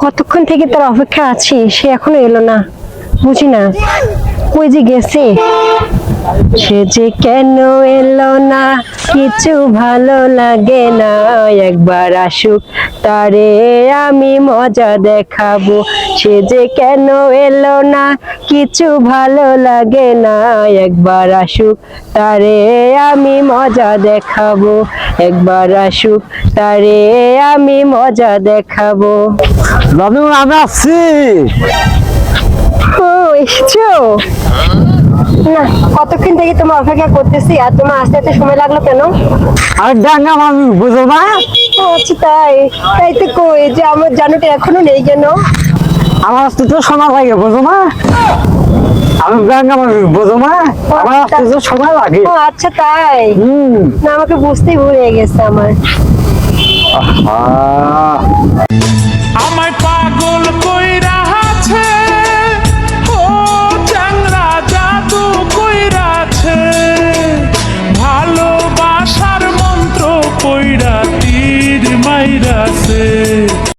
কতক্ষণ থেকে তার অপেক্ষা আছি সে এখনও এলো না বুঝি না। কই যে গেছে? সে যে কেন এলো না? কিছু ভালো লাগে না। একবার আসুক তারে আমি মজা দেখাবো। সে যে কেন এলো না? কিছু ভালো লাগে না। একবার আসুক তারে আমি মজা দেখাবো। একবার আসুক তারে আমি মজা দেখাবো। আমি আসছি। ও এসছো? না কতক্ষণ থেকে তোমার অপেক্ষা করতেছি আর তোমার আসতে এত সময় লাগল কেন? আর ডাঙ্গা আমি বুঝো না? ও আচ্ছা তাই। তাই তো কই যে আমার জানুটা এখনও নেই কেন? আমার আসতে তো সময় লাগে বুঝো না? আমি ডাঙ্গা আমি বুঝো না? আমার আসতে তো সময় লাগে। ও আচ্ছা তাই। হুম। না আমাকে বুঝতেই ভুলে গেছে আমার। আমায় পাগল ভালোবাসার